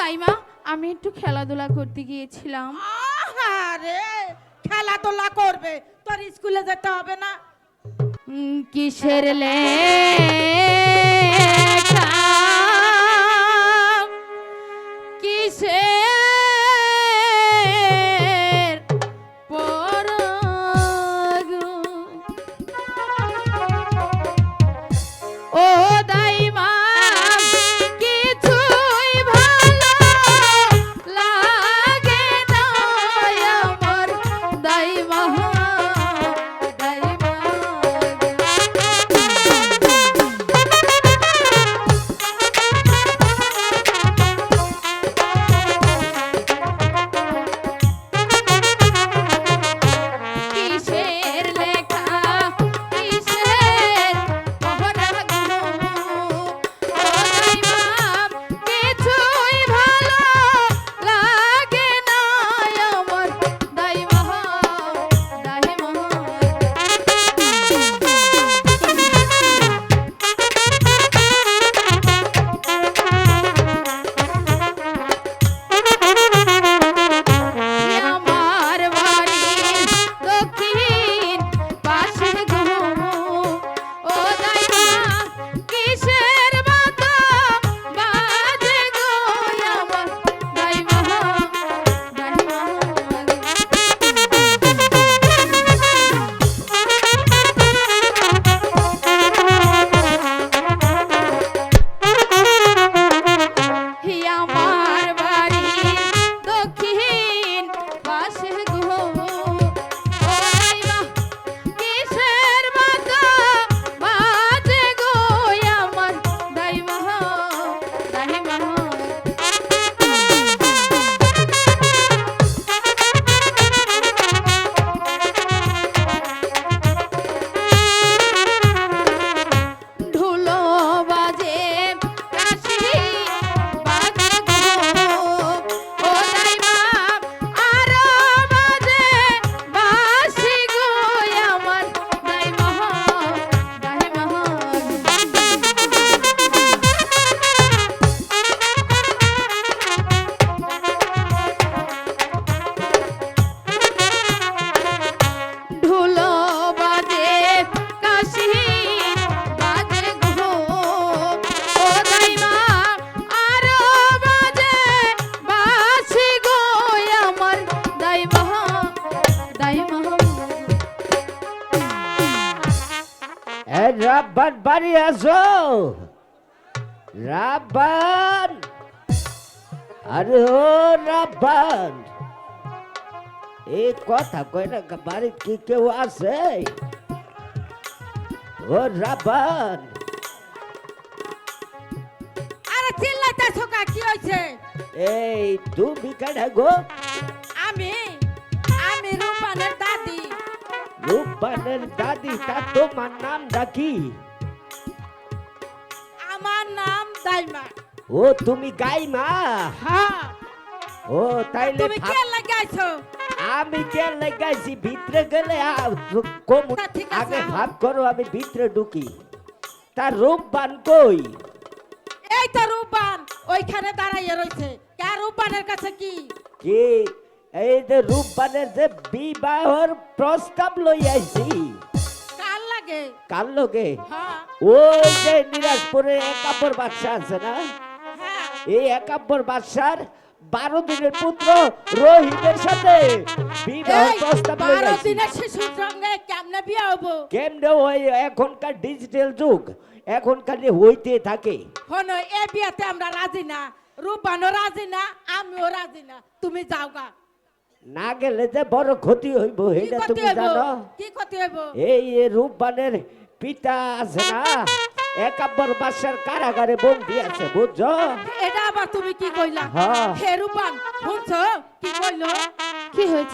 দাইমা আমি একটু খেলাধুলা করতে গিয়েছিলাম। আরে খেলাধুলা করবে তোর স্কুলে যেতে হবে না। কিসের লেখা রাব্বান বাড়ি আসো। রাব্বান। আরে ও রাব্বান। এই কথা কই না বাড়ি কি কেউ আছে? ও রাব্বান। আরে চিল্লাইতে ছোকা কি হয়েছে এই তুমি কেডা গো? আমি রূপবানের দাদি তা তোমার নাম ডাকি আমার নাম দাইমা। ও তুমি গাইমা? হ্যাঁ। ও তাইলে তুমি কে লাগাইছো আমি কে লাগাইছি ভিতরে গেলে কম তা ঠিক আছে, আগে। ভাব করো আমি ভিতরে ঢুকি। তার রূপবান কই? এই তো রূপান ওইখানে দাঁড়াইয়ে রয়েছে কে রূপানের কাছে কি? কি এই যে রূপবানের যে বিবাহর প্রস্তাব লই আইছি। কার লাগে? কার লগে? হ্যাঁ। ওই যে নিরাজপুরে একাব্বর বাদশা আছে না? হ্যাঁ। এই একাব্বর বাদশার বারো দিনের পুত্র রোহিতের সাথে বিবাহ প্রস্তাব বারো দিনের শিশুর সঙ্গে কেমনে বিয়ে হব? কেমনে ওই এখনকার ডিজিটাল যুগ এখনকার হইতে থাকে। হন এ বিয়াতে আমরা রাজি না। রূপানও রাজি না আমিও রাজি না। তুমি যাও গা। না গেলে যে বড় ক্ষতি হইব কি এটা তুমি জানো। কি ক্ষতি হইব? এই এ রূপবানের পিতা আছে না একাব্বর বাসার কারাগারে বন্দি আছে বুঝছ? এটা আবার তুমি কি কইলা? হ্যাঁ। হে রূপান শুনছো? কি কইলো? কি হয়েছে?